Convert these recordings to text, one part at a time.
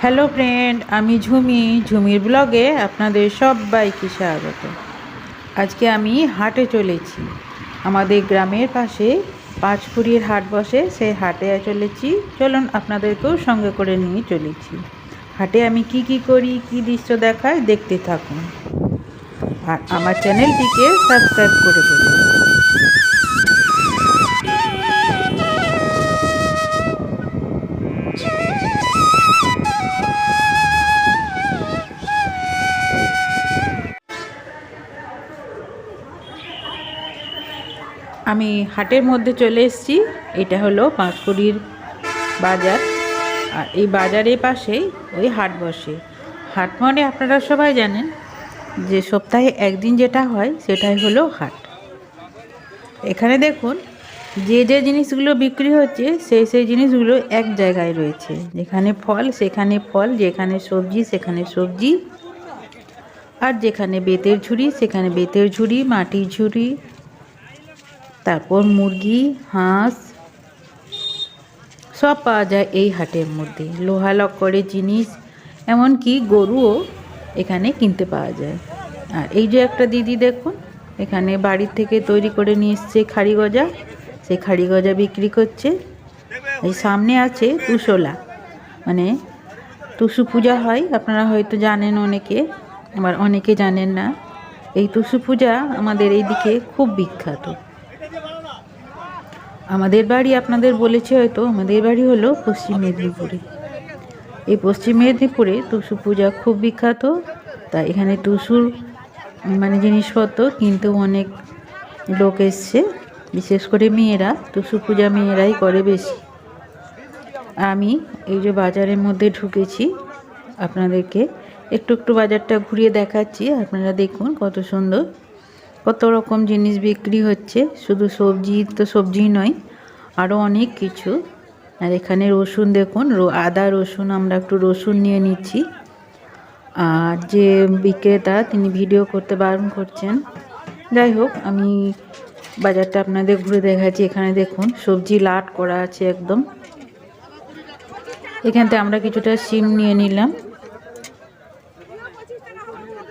Hello friend, আমি ঝুমি, ঝুমির ব্লগে আপনাদের সবাইকে স্বাগত। আজকে আমি হাটে চলেছি। আমাদের গ্রামের পাশে পাঁচপুরির হাট বসে সেই হাটে চলেছি। চলুন আপনাদেরকেও সঙ্গে করে নিয়ে চলেছি। হাটে আমি কি কি করি, কি দৃশ্য দেখায়, দেখতে থাকুন। আর আমার চ্যানেলটিকে সাবস্ক্রাইব করে দেবেন। আমি হাটের মধ্যে চলে এসেছি। এটা হলো পাঁচকুড়ির বাজার। আর এই বাজারের পাশেই ওই হাট বসে। হাট মানে আপনারা সবাই জানেন যে সপ্তাহে একদিন যেটা হয় সেটাই হলো হাট। এখানে দেখুন, যে যে জিনিসগুলো বিক্রি হচ্ছে সেই সেই জিনিসগুলো এক জায়গায় রয়েছে। যেখানে ফল, সেখানে ফল, যেখানে সবজি, সেখানে সবজি। আর যেখানে বেতের ঝুড়ি, সেখানে বেতের ঝুড়ি, মাটির ঝুড়ি তারপর মুরগি, হাঁস, সব পাওয়া যায় এই হাটের মধ্যে। লোহা লক্করের জিনিস, এমনকি গরুও এখানে কিনতে পাওয়া যায়। আর এই যে একটা দিদি দেখুন, এখানে বাড়ির থেকে তৈরি করে নিয়ে এসছে খাড়ি গজা। সেই খাড়ি গজা বিক্রি করছে। এই সামনে আছে তুষলা। মানে টুসু পূজা হয়, আপনারা হয়তো জানেন অনেকে, আবার অনেকে জানেন না। এই টুসু পূজা আমাদের এইদিকে খুব বিখ্যাত। আমাদের বাড়ি আপনাদের বলেছে হয়তো, আমাদের বাড়ি হলো পশ্চিম মেদিনীপুরে। এই পশ্চিম মেদিনীপুরে টুসু পূজা খুব বিখ্যাত, তাই এখানে টুসুর মানে জিনিসপত্র কিন্তু অনেক লোক এসছে, বিশেষ করে মেয়েরা, টুসু পূজা মেয়েরাই করে বেশি। আমি এই যে বাজারের মধ্যে ঢুকেছি, আপনাদেরকে একটু একটু বাজারটা ঘুরিয়ে দেখাচ্ছি, আপনারা দেখুন কত সুন্দর। কত রকম জিনিস বিক্রি হচ্ছে, শুধু সবজি তো সবজি নয় আরও অনেক কিছু। আর এখানে রসুন দেখুন আদা, রসুন, আমরা একটু রসুন নিয়ে নিচ্ছি। আর যে বিক্রেতা, তিনি ভিডিও করতে বারণ করছেন। যাই হোক, আমি বাজারটা আপনাদের ঘুরে দেখাচ্ছি। এখানে দেখুন, সবজি লাট করা আছে একদম। এখান থেকে আমরা কিছুটা সিম নিয়ে নিলাম।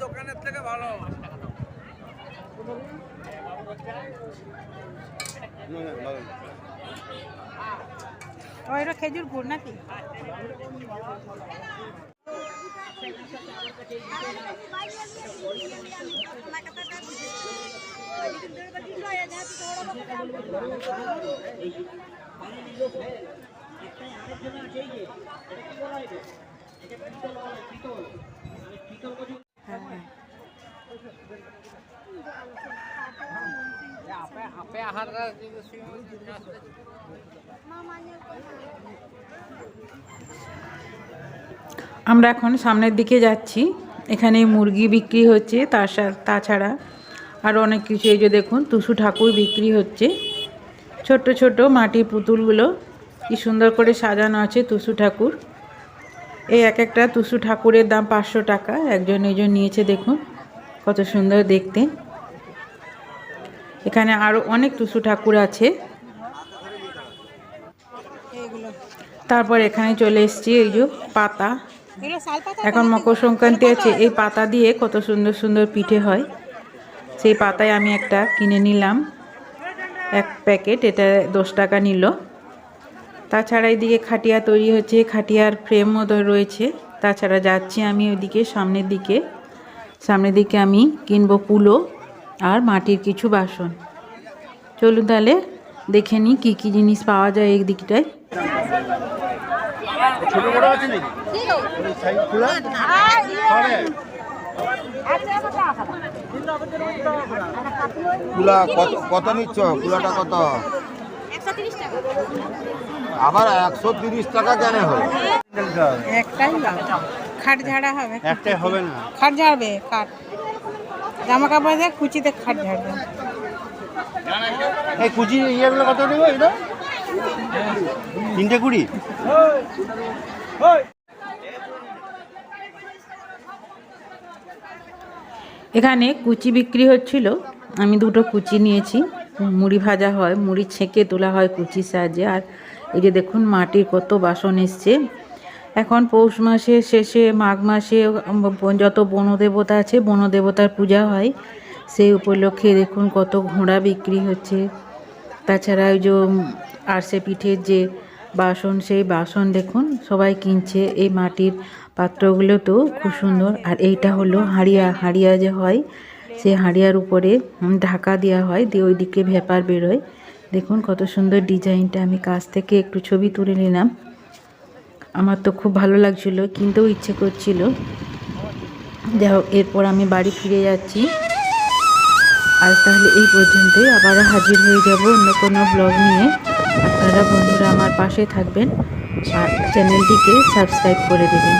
দোকানের থেকে ভালো ওইটা খেজুর গুড় নাকি? আপে আহার আমরা এখন সামনের দিকে যাচ্ছি। এখানে মুরগি বিক্রি হচ্ছে, তার তাছাড়া আর অনেক কিছু। এই যে দেখুন, টুসু ঠাকুর বিক্রি হচ্ছে। ছোট্ট ছোট মাটির পুতুলগুলো কি সুন্দর করে সাজানো আছে টুসু ঠাকুর। এই এক একটা টুসু ঠাকুরের দাম পাঁচশো টাকা। একজন একজন নিয়েছে, দেখুন, কত সুন্দর দেখতে। এখানে আরও অনেক টুসু ঠাকুর আছে। তারপর এখানে চলে এসেছি, এই যে পাতা। এখন মকর সংক্রান্তি আছে, এই পাতা দিয়ে কত সুন্দর সুন্দর পিঠে হয়। সেই পাতায় আমি একটা কিনে নিলাম, এক প্যাকেট, এটা দশ টাকা নিল। তাছাড়া এইদিকে খাটিয়া তৈরি হচ্ছে, খাটিয়ার ফ্রেমও রয়েছে। তাছাড়া যাচ্ছি আমি ওইদিকে সামনের দিকে। সামনের দিকে আমি কিনবো কুলো আর মাটির কিছু বাসন। চলুন তাহলে দেখে নিই কী কী জিনিস পাওয়া যায় এই দিকটায়। ছোট বড় আছে নাকি? সাইজ খোলা কুলা কত কত নিচ্ছ? কুলাটা কত? আবার একশো তিরিশ টাকা কেন হলো? একটাই খাট ঝাড়া হবে। একটাই হবে না। খাট ঝাড়বে খাট। জামা কাপড় দেখ কুচিতে খাট ঝাড়বে এই কুচি ইয়েগুলো কত দেবো এটা? তিনটে কুড়ি? এখানে কুচি বিক্রি হচ্ছিল। আমি দুটো কুচি নিয়েছি। মুড়ি ভাজা হয় মুড়ি ছেঁকে তোলা হয় কুচির সাহায্যে। আর এই যে দেখুন মাটির কত বাসন এসছে। এখন পৌষ মাসের শেষে, মাঘ মাসে যত বনদেবতা আছে, বনদেবতার পূজা হয়। সেই উপলক্ষে দেখুন কত ঘোড়া বিক্রি হচ্ছে। তাছাড়া ওই যে আরসে পিঠের যে বাসন, সেই বাসন দেখুন, সবাই কিনছে। এই মাটির পাত্রগুলো তো খুব সুন্দর। আর এইটা হলো হাড়িয়া। হাড়িয়া যে হয় সেই হাড়িয়ার উপরে ঢাকা দেওয়া হয়, দিয়ে ওইদিকে ভেপার বেরোয়। দেখুন কত সুন্দর ডিজাইনটা। আমি কাছ থেকে একটু ছবি তুলে নিলাম। আমার তো খুব ভালো লাগছিল, কিনতেও ইচ্ছে করছিল। যাই হোক, এরপর আমি বাড়ি ফিরে যাচ্ছি। আর তাহলে এই পর্যন্তই আবার হাজির হয়ে যাব অন্য কোনো ব্লগ নিয়ে। আপনারা বন্ধুরা আমার পাশে থাকবেন আর চ্যানেলটিকে সাবস্ক্রাইব করে দেবেন।